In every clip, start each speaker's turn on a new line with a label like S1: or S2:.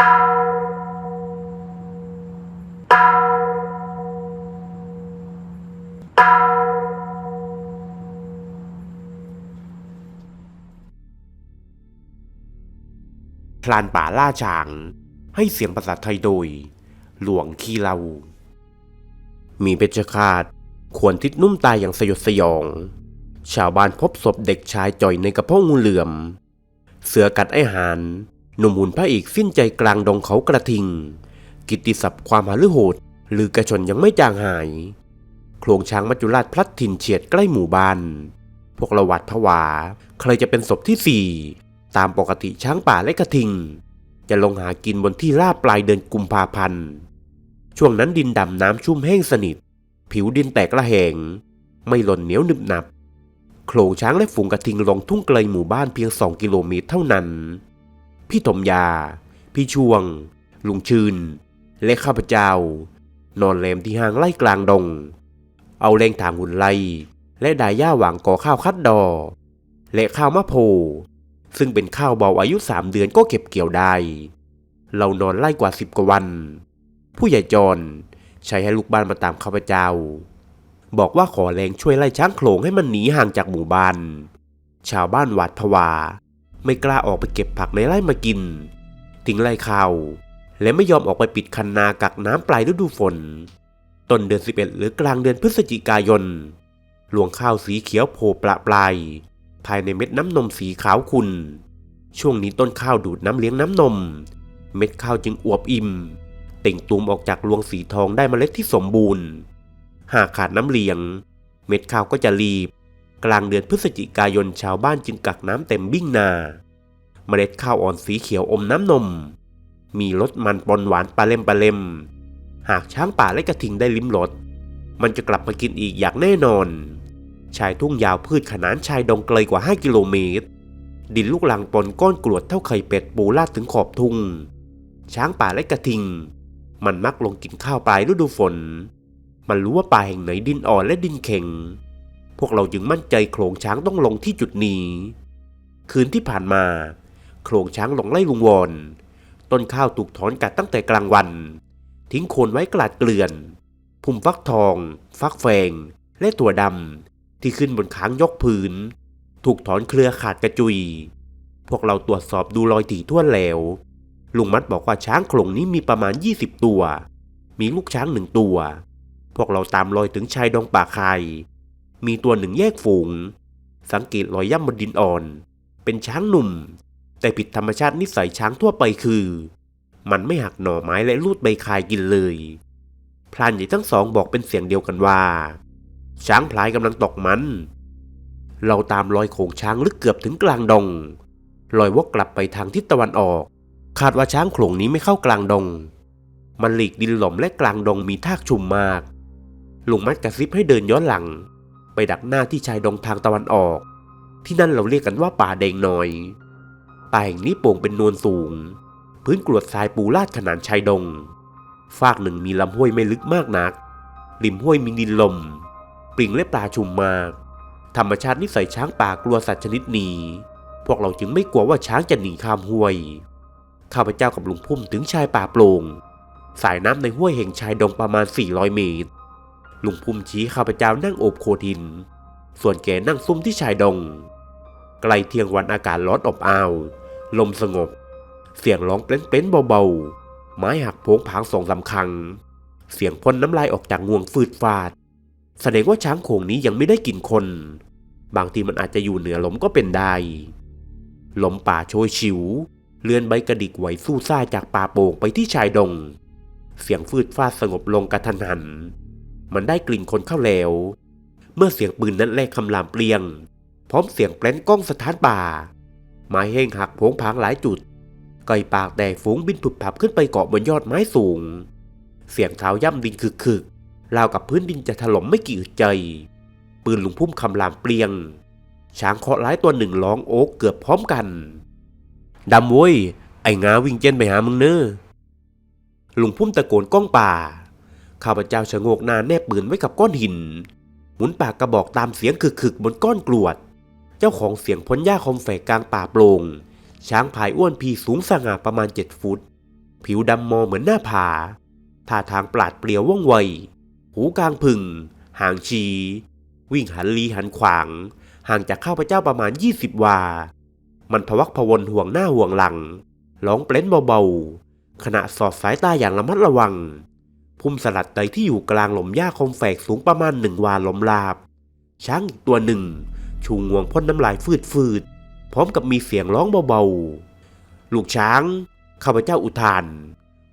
S1: พลานป่าล่าช้าง ให้เสียงภาษาไทยโดย หลวงคีเรา มีเพชฌฆาตควรทิศนุ่มตายอย่างสยดสยอง ชาวบ้านพบศพเด็กชายจ่อยในกระเพาะงูเหลือม เสือกัดไอหาน หนุ่มหุ่นพระเอกสิ้นใจกลางดงเขากระทิง กิตติศัพท์ความหาลือโหดหรือกระชนยังไม่จางหาย โครงช้างมัจจุราชพลัดถิ่นเฉียดใกล้หมู่บ้าน พวกเราหวัดผวา ใครจะเป็นศพที่สี่ตามปกติช้างป่าและกระทิง จะลงหากินบนที่ราบปลายเดือนกุมภาพันธ์ ช่วงนั้นดินดำน้ำชุ่มแห้งสนิท ผิวดินแตกระแหง ไม่หล่นเหนียวหนึบหนับโขลงช้างและฝูงกระทิงลงทุ่งไกลหมู่บ้านเพียงสองกิโลเมตรเท่านั้น พี่ถมยา พี่ช่วง ลุงชื่น และข้าพเจ้า นอนแรมที่ห้างไล่กลางดง เอาแรงถางหุ่นไล่ และดาย่าหวางก่อข้าวคัดดอ และข้าวมะโพ ซึ่งเป็นข้าวเบาอายุสามเดือนก็เก็บเกี่ยวได้ เรานอนไล่กว่าสิบกว่าวัน ผู้ใหญ่จรใช้ให้ลูกบ้านมาตามข้าพเจ้า บอกว่าขอแรงช่วยไล่ช้างโขลงให้มันหนีห่างจากหมู่บ้าน ชาวบ้านหวาดผวา ไม่กล้าออกไปเก็บผักในไร่มากิน ทิ้งไร่ข้าวและไม่ยอมออกไปปิดคันนากักน้ำปลายฤดูฝน ต้นเดือน 11 หรือกลางเดือนพฤศจิกายน รวงข้าวสีเขียวโผล่ประปราย ภายในเม็ดน้ำนมสีขาวขุ่น ช่วงนี้ต้นข้าวดูดน้ำเลี้ยงน้ำนม เม็ดข้าวจึงอวบอิ่ม เต่งตูมออกจากรวงสีทองได้เมล็ดที่สมบูรณ์ หากขาดน้ำเลี้ยง เม็ดข้าวก็จะรีบ กลางเดือนพฤศจิกายนชาวบ้านจึงกักน้ำเต็มบิ้งนา เมล็ดข้าวอ่อนสีเขียวอมน้ำนม มีรสมันปนหวานปลาเล่มปลาเล่มหากช้างป่าและกระทิงได้ลิ้มรสมันจะกลับมากินอีกอย่างแน่นอน ชายทุ่งยาวพืชขนานชายดงไกลกว่า 5 กิโลเมตร ดินลูกลังปนก้อนกรวดเท่าไข่เป็ดปูลาดถึงขอบทุ่ง ช้างป่าและกระทิง มันมักลงกินข้าวปลายฤดูฝน มันรู้ว่าป่าแห่งไหนดินอ่อนและดินแข็ง พวกเราจึงมั่นใจโขลงช้างต้องลงที่จุดนี้ คืนที่ผ่านมา โขลงช้างลงไล่ลุงวอนต้นข้าวถูกถอนกัดตั้งแต่กลางวัน ทิ้งโคนไว้กลาดเกลื่อน พุ่มฟักทอง ฟักแฟง และตัวดำที่ขึ้นบนค้างยกพื้น ถูกถอนเครือขาดกระจุย พวกเราตรวจสอบดูรอยถี่ทั่วแล้ว ลุงมัดบอกว่าช้างโขลงนี้มีประมาณ 20 ตัว มีลูกช้างหนึ่งตัว พวกเราตามรอยถึงชายดงป่าคาย มีตัวหนึ่งแยกฝูง สังเกตรอยย่ำบนดินอ่อน เป็นช้างหนุ่ม แต่ผิดธรรมชาตินิสัยช้างทั่วไปคือ มันไม่หักหน่อไม้และลูดใบคายกินเลย พรานใหญ่ทั้งสองบอกเป็นเสียงเดียวกันว่า ช้างพลายกำลังตกมัน เราตามรอยโขงช้างลึกเกือบถึงกลางดงลอยวกกลับไปทางทิศตะวันออก คาดว่าช้างโขลงนี้ไม่เข้ากลางดง มันหลีกดินหล่มและกลางดงมีทากชุมมากลุงมัดกระซิบให้เดินย้อนหลัง ดักหน้าที่ชายดงทางตะวันออก ที่นั่นเราเรียกกันว่าป่าแดงน้อย ป่าแห่งนี้โป่งเป็นนวลสูง พื้นกรวดทรายปูลาดขนานชายดงฟากหนึ่งมีลำห้วยไม่ลึกมากนัก ริมห้วยมีดินลมปลิงและปลาชุมมากธรรมชาตินิสัยช้างป่ากลัวสัตว์ชนิดนี้ พวกเราจึงไม่กลัวว่าช้างจะหนีข้ามห้วย ข้าพเจ้ากับลุงพุ่มถึงชายป่าโปร่ง สายน้ำในห้วยแห่งชายดงประมาณ 400 เมตร ลุงพุ่มชี้ข้าพเจ้านั่งโอบโคดิน ส่วนแกนั่งซุ่มที่ชายดง ไกลเที่ยงวันอากาศร้อนอบอ้าว ลมสงบ เสียงร้องเป้นๆเบาๆ ไม้หักโผงผางสองสาครั้ง เสียงพ่นน้ำลายออกจากงวงฟืดฟาด แสดงว่าช้างโขงนี้ยังไม่ได้กินคน บางทีมันอาจจะอยู่เหนือลมก็เป็นได้ ลมป่าโชยฉิว เลื่อนใบกระดิกไหวสู้ซ่าจากป่าโป่งไปที่ชายดง เสียงฟืดฟาดสงบลงกระทันหัน มันได้กลิ่นคนเข้าแล้ว เมื่อเสียงปืนนั้นแลกคำรามเปลี่ยง พร้อมเสียงแปลนกล้องสถานป่าไม้แห้งหักผงผางหลายจุดไก่ปากแดกฝูงบินผุบผับขึ้นไปเกาะบนยอดไม้สูง เสียงเท้าย่ำดินคึกๆราวกับพื้นดินจะถล่มไม่กี่อึดใจ ปืนลุงพุ่มคำรามเปลี่ยง ช้างเคาะร้ายตัวหนึ่งร้องโอ๊กเกือบพร้อมกันดำโว้ยไอ้งาวิ่งเจนไปหามึงเนอลุงพุ่มตะโกนก้องป่า ข้าพเจ้าชะโงกหน้าแนบปืนไว้กับก้อนหิน หมุนปากกระบอกตามเสียงคึกๆบนก้อนกรวด เจ้าของเสียงพ้นหญ้าคอมแฝกกลางป่าโปร่ง ช้างพายอ้วนพีสูงสง่าประมาณเจ็ดฟุต ผิวดำมอเหมือนหน้าผา ท่าทางปราดเปรียวว่องไว หูกลางพึ่ง หางชี วิ่งหันลีหันขวาง ห่างจากข้าพเจ้าประมาณ20วา มันพวักพวนห่วงหน้าห่วงหลัง ร้องเปล้นเบาๆขณะสอดสายตาอย่างระมัดระวัง พุ่มสลัดไตที่อยู่กลางหล่มหญ้าคมแฝกสูงประมาณหนึ่งวาล้มลาบ ช้างอีกตัวหนึ่ง ชูงวงพ่นน้ำลายฟืดฟืดๆพร้อมกับมีเสียงร้องเบาๆ ลูกช้าง ข้าพเจ้าอุทาน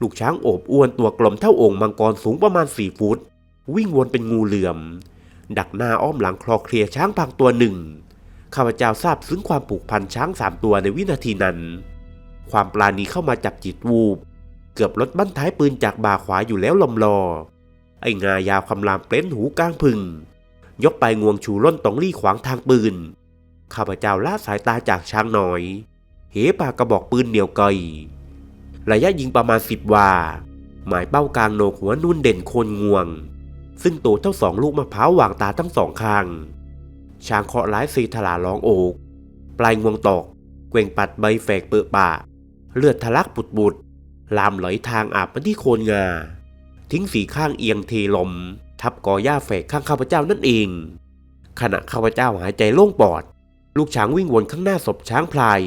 S1: ลูกช้างโอบอ้วนตัวกลมเท่าโองค์มังกรสูงประมาณสี่ฟุต วิ่งวนเป็นงูเหลื่อม ดักหน้าอ้อมหลังคลอเคลียช้างพังตัวหนึ่ง ข้าพเจ้าทราบซึ้งความผูกพันช้างสามตัวในวินาทีนั้น ความปลาณีเข้ามาจับจิตวูบ กือบลดบั้นท้ายปืนจากบ่าขวาอยู่แล้วลมรอ ไอ้งายาวคำรามเปล้นหูก้างพึง ยกไปงวงชูล่นตองรี่ขวางทางปืน ข้าพเจ้าละสายตาจากช้างน้อย เหปากกระบอกปืนเหนียวไกลระยะยิงประมาณสิบวา หมายเป้ากลางโหนกหัวนุ่นเด่นโคนงวง ซึ่งโตเท่าสองลูกมะพร้าววางตาทั้งสองข้าง ช้างเคาะร้ายซีถลาร้องโอกปลายงวงตอกเกว่งปัดใบแฝกเปื้อป่าเลือดทะลักปุดบุด ลามไหลทางอาบมาที่โคนงา ทิ้งสีข้างเอียงเทลม ทับกอหญ้าแฝกข้างข้าพเจ้านั่นเอง ขณะข้าพเจ้าหายใจโล่งปอด ลูกช้างวิ่งวนข้างหน้าศพช้างพลาย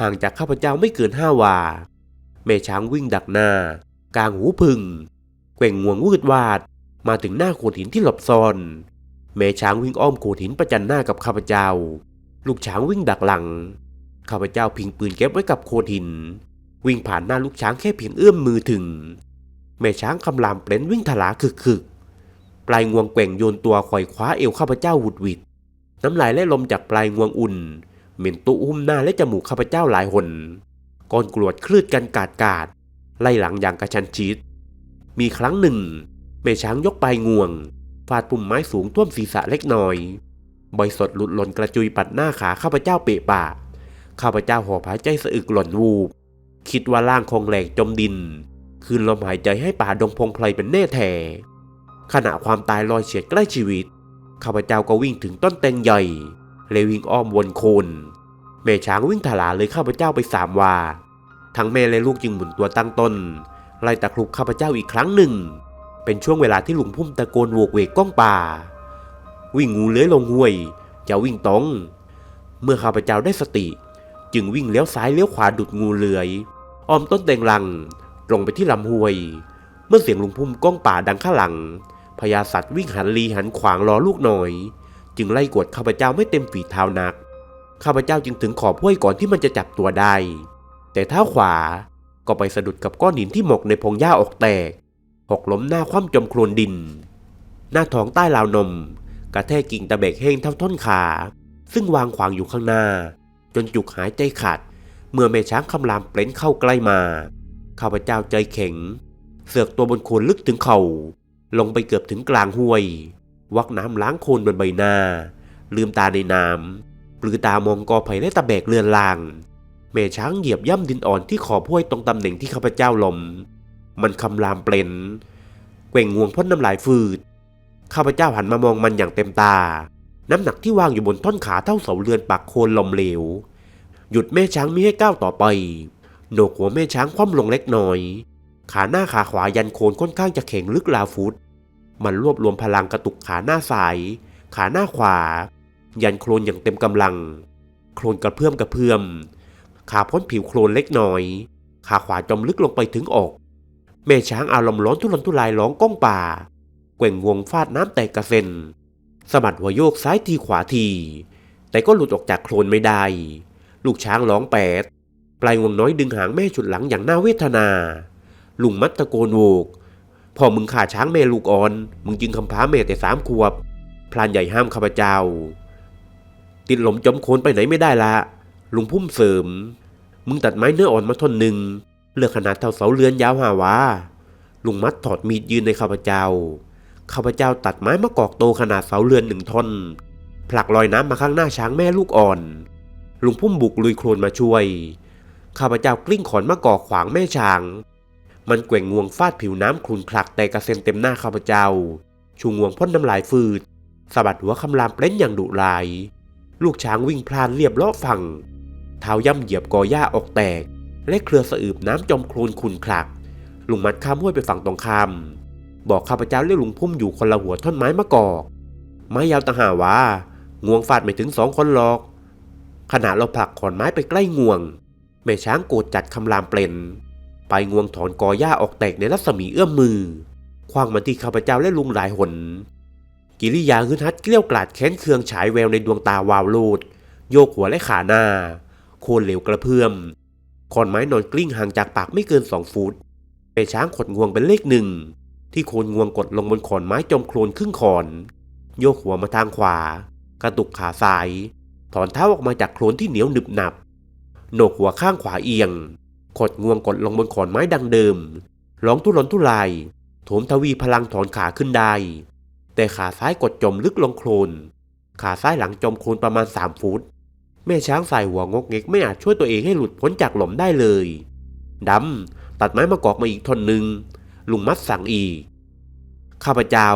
S1: ห่างจากข้าพเจ้าไม่เกินห้าวา แม่ช้างวิ่งดักหน้า กลางหูพึ่งแกว่งงวงวืดวาด มาถึงหน้าโขดหินที่หลบซ่อน แม่ช้างวิ่งอ้อมโขดหินประจันหน้ากับข้าพเจ้า ลูกช้างวิ่งดักหลังข้าพเจ้าพิงปืนเก็บไว้กับโขดหิน วิ่งผ่านหน้าลูกช้างแค่เพียงเอื้อมมือถึง แม่ช้างคำรามเปลนวิ่งถลาคึกคึกปลายงวงแกว่งโยนตัวคอยคว้าเอวข้าพเจ้าหวุดหวิด น้ำลายและลมจากปลายงวงอุ่น เหม็นตุหุ้มหน้าและจมูกข้าพเจ้าหลายหนก้อนกรวดคลืดกันกาดกาด ไล่หลังอย่างกระชันชิด มีครั้งหนึ่ง แม่ช้างยกปลายงวง ฟาดปุ่มไม้สูงท่วมศีรษะเล็กน้อยใบสดหลุดหล่นกระจุยปัดหน้าขาข้าพเจ้าเปะปากข้าพเจ้าหอบหายใจสะอึกหล่นวูบ คิดว่าร่างคงแหลกจมดิน คืนลมหายใจให้ป่าดงพงไพรเป็นแน่แท้ขณะความตายลอยเฉียดใกล้ชีวิตข้าพเจ้าก็วิ่งถึงต้นแตงใหญ่เลยวิ่งอ้อมวนโคนแม่ช้างวิ่งถลาเลยข้าพเจ้าไปสามวา ทั้งแม่และลูกจึงหมุนตัวตั้งต้นไล่ตะครุบข้าพเจ้าอีกครั้งหนึ่ง เป็นช่วงเวลาที่ลุงพุ่มตะโกนโวกเวกก้องป่า วิ่งงูเลื้อยลงห้วย จะวิ่งตรงเมื่อข้าพเจ้าได้สติ จึงวิ่งเลี้ยวซ้ายเลี้ยวขวาดุดงูเลื้อยอ้อมต้นแตงลังตรงไปที่ลำห้วย เมื่อเสียงลุงพุ่มก้องป่าดังข้างหลังพญาสัตว์วิ่งหันลีหันขวางรอลูกหน่อย จึงไล่กวดข้าพเจ้าไม่เต็มฝีเท้านักข้าพเจ้าจึงถึงขอบห้วยก่อนที่มันจะจับตัวได้ แต่เท้าขวาก็ไปสะดุดกับก้อนหินที่หมกในพงหญ้าออกแตกหกล้มหน้าคว่ำจมโคลนดิน หน้าท้องใต้ราวนม กระแทกกิ่งตะเบกเฮงเท่าท่อนขา ซึ่งวางขวางอยู่ข้างหน้า จนจุกหายใจขาด เมื่อแม่ช้างคำรามเปล่นเข้าใกล้มา ข้าพเจ้าใจแข็ง เสือกตัวบนโคนลึกถึงเขา่าลงไปเกือบถึงกลางห้วย วักน้ำล้างโคลนบนใบหน้า ลืมตาในน้ำปลือตามองกอไผ่และตะแบกเรือนลาง แม่ช้างเหยียบย่ำดินอ่อนที่ขอบห้วยตรงตำแหน่งที่ข้าพเจ้าลม มันคำรามเปล่นแกว่งงวงพ่นน้ำลายฟืด ข้าพเจ้าหันมามองมันอย่างเต็มตา น้ำหนักที่วางอยู่บนท่อนขาเท่าเสาเรือนปักโคนลมเหลว หยุดแม่ช้างมิให้ก้าวต่อไป โหนกหัวแม่ช้างคว่ำลงเล็กน้อย ขาหน้าขาขวายันโคนค่อนข้างจะแข็งลึกราฟุต มันรวบรวมพลังกระตุกขาหน้าซ้าย ขาหน้าขวา ยันโคลนอย่างเต็มกำลัง โคลนกระเพื่อมกระเพื่อม ขาพ้นผิวโคลนเล็กน้อย ขาขวาจมลึกลงไปถึงอก แม่ช้างอารมณ์ร้อนทุรนทุรายร้องก้องป่าแกว่งวงฟาดน้ำแตกกระเซ็น สะบัดหัวโยกซ้ายทีขวาที แต่ก็หลุดออกจากโคลนไม่ได้ ลูกช้างร้องแปด ปลายงวงน้อยดึงหางแม่ฉุดหลังอย่างน่าเวทนา ลุงมัดตะโกนโวกพอมึงขาช้างแม่ลูกอ่อน มึงจึงคำพ้าแม่แต่สามขวบ พลานใหญ่ห้ามข้าพเจ้า ติดหลมจมโคลนไปไหนไม่ได้ละ ลุงพุ่มเสริม มึงตัดไม้เนื้ออ่อนมาท่อนหนึ่งเลือกขนาดเท่าเสาเรือนยาวหาวาลุงมัดถอดมีดยืนในข้าพเจ้า ข้าพเจ้าตัดไม้มะกอกโตขนาดเสาเรือนหนึ่งท่อน ผลักลอยน้ำมาข้างหน้าช้างแม่ลูกอ่อน ลุงพุ่มบุกลุยโคลนมาช่วย ข้าพเจ้ากลิ้งขอนมะกอกขวางแม่ช้าง มันแกว่งงวงฟาดผิวน้ำคลุนคลักแต่กระเซ็นเต็มหน้าข้าพเจ้า ชูงวงพ่นน้ำลายฟืดสะบัดหัวคำรามเปล่นอย่างดุร้าย ลูกช้างวิ่งพลานเรียบเลาะฝั่ง เท้าย่ำเหยียบกอหญ้าออกแตก และเครือสะอืบน้ำจมโคลนขุนคลัก ลุงมัดข้ามห้วยไปฝั่งตรงข้าม บอกข้าพเจ้าเรียกลุงพุ่มอยู่คนละหัวท่อนไม้มะกอกไม้ยาวต่างหาว่า งวงฟาดไม่ถึงสองคนหรอก ขณะเราผลักขอนไม้ไปใกล้งวง แม่ช้างโกรธจัดคำรามเปลนไปงวงถอนกอหญ้าออกแตกในรัศมีเอื้อมมือคว้างมาที่ข้าพเจ้าและลุงหลายหน กิริยาฮึดฮัดเกลี้ยวกล่อดแค้นเคืองฉายแววในดวงตาวาวโลด โยกหัวและขาหน้า โคนเหลวกระเพื่อมขอนไม้นอนกลิ้งห่างจากปากไม่เกินสองฟุตแม่ช้างขดงวงเป็นเลขหนึ่ง ที่โคนงวงกดลงบนขอนไม้จมโคลนครึ่งขอน โยกหัวมาทางขวา กระตุกขาซ้าย ถอนเท้าออกมาจากโคลนที่เหนียวหนึบหนับ โหนกหัวข้างขวาเอียง ขดงวงกดลงบนขอนไม้ดังเดิม ร้องทุรนทุราย โถมทวีพลังถอนขาขึ้นได้ แต่ขาซ้ายกดจมลึกลงโคลน ขาซ้ายหลังจมโคลนประมาณสามฟุต แม่ช้างสายหัวงกเงกไม่อาจช่วยตัวเองให้หลุดพ้นจากหล่มได้เลยดำตัดไม้มากอกมาอีกท่อนหนึ่ง ลุงมัดสั่งอีก ข้าพเจ้า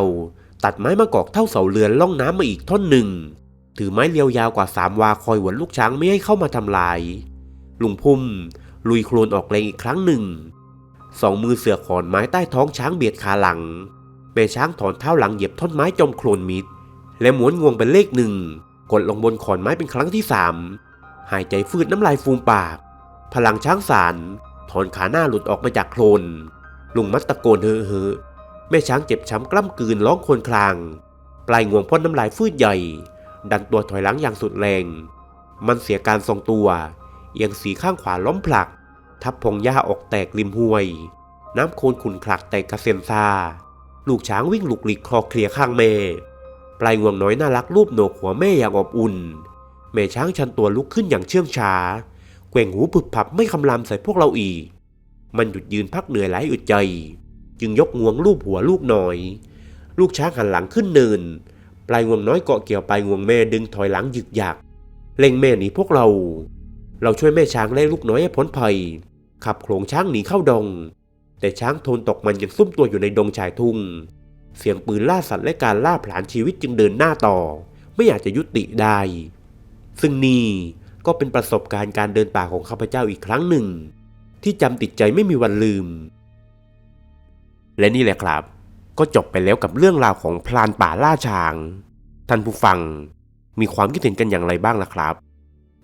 S1: ตัดไม้มากอกเท่าเสาเรือนล่องน้ำมาอีกท่อนหนึ่ง ถือไม้เรียวยาวกว่าสามวาคอยหวนลูกช้างไม่ให้เข้ามาทำลาย ลุงพุ่มลุยโคลนออกแรงอีกครั้งหนึ่ง สองมือเสือขอนไม้ใต้ท้องช้างเบียดขาหลังแม่ช้างถอนเท้าหลังเหยียบท่อนไม้จมโคลนมิด และหมุนงวงเป็นเลขหนึ่ง กดลงบนขอนไม้เป็นครั้งที่สามหายใจฟืดน้ำลายฟูมปาก พลังช้างสารถอนขาหน้าหลุดออกมาจากโคลน ลุงมัดตะโกนเฮ้อเฮอแม่ช้างเจ็บช้ำกล้ำกลืนร้องครวรคราง ปลายงวงพ่นน้ำลายฟืดใหญ่ ดันตัวถอยหลังอย่างสุดแรง มันเสียการทรงตัวเอียงสีข้างขวาล้มผลัก ทับพงหญ้าออกแตกริมห้วย น้ำโคลนขุนคลักแตกกระเซ็นซาลูกช้างวิ่งหลุกหลีกคลอเคลียข้างแม่ ปลายงวงน้อยน่ารักรูปโหนกหัวแม่อย่างอบอุ่น แม่ช้างชันตัวลุกขึ้นอย่างเชื่องช้าแกว่งหูผึบผับไม่คำรามใส่พวกเราอีก มันหยุดยืนพักเหนื่อยหลายอึดใจ จึงยกงวงลูบหัวลูกน้อย ลูกช้างหันหลังขึ้นเนิน ปลายงวงน้อยเกาะเกี่ยวปลายงวงแม่ดึงถอยหลังหยึกหยักเล็งแม่หนีพวกเรา เราช่วยแม่ช้างและลูกน้อยให้พ้นภัย ขับโขลงช้างหนีเข้าดง แต่ช้างโทนตกมันยังซุ่มตัวอยู่ในดงชายทุ่ง เสียงปืนล่าสัตว์และการล่าผลาญชีวิตจึงเดินหน้าต่อ ไม่อยากจะยุติได้ ซึ่งนี่ก็เป็นประสบการณ์การเดินป่าของข้าพเจ้าอีกครั้งหนึ่ง ที่จำติดใจไม่มีวันลืม และนี่แหละครับ ก็จบไปแล้วกับเรื่องราวของพลานป่าล่าช้าง ท่านผู้ฟังมีความคิดเห็นกันอย่างไรบ้างล่ะครับ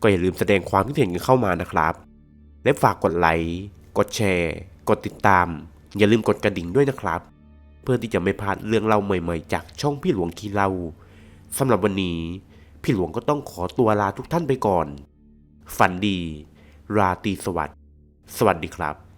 S1: ก็อย่าลืมแสดงความคิดเห็นกันเข้ามานะครับ และฝากกดไลค์กดแชร์ กดติดตาม อย่าลืมกดกระดิ่งด้วยนะครับ เพื่อที่จะไม่พลาดเรื่องเล่าใหม่ๆ จากช่องพี่หลวงคีเล่าสำหรับวันนี้ พี่หลวงก็ต้องขอตัวลาทุกท่านไปก่อน ฝันดี ราตรีสวัสดิ์ สวัสดีครับ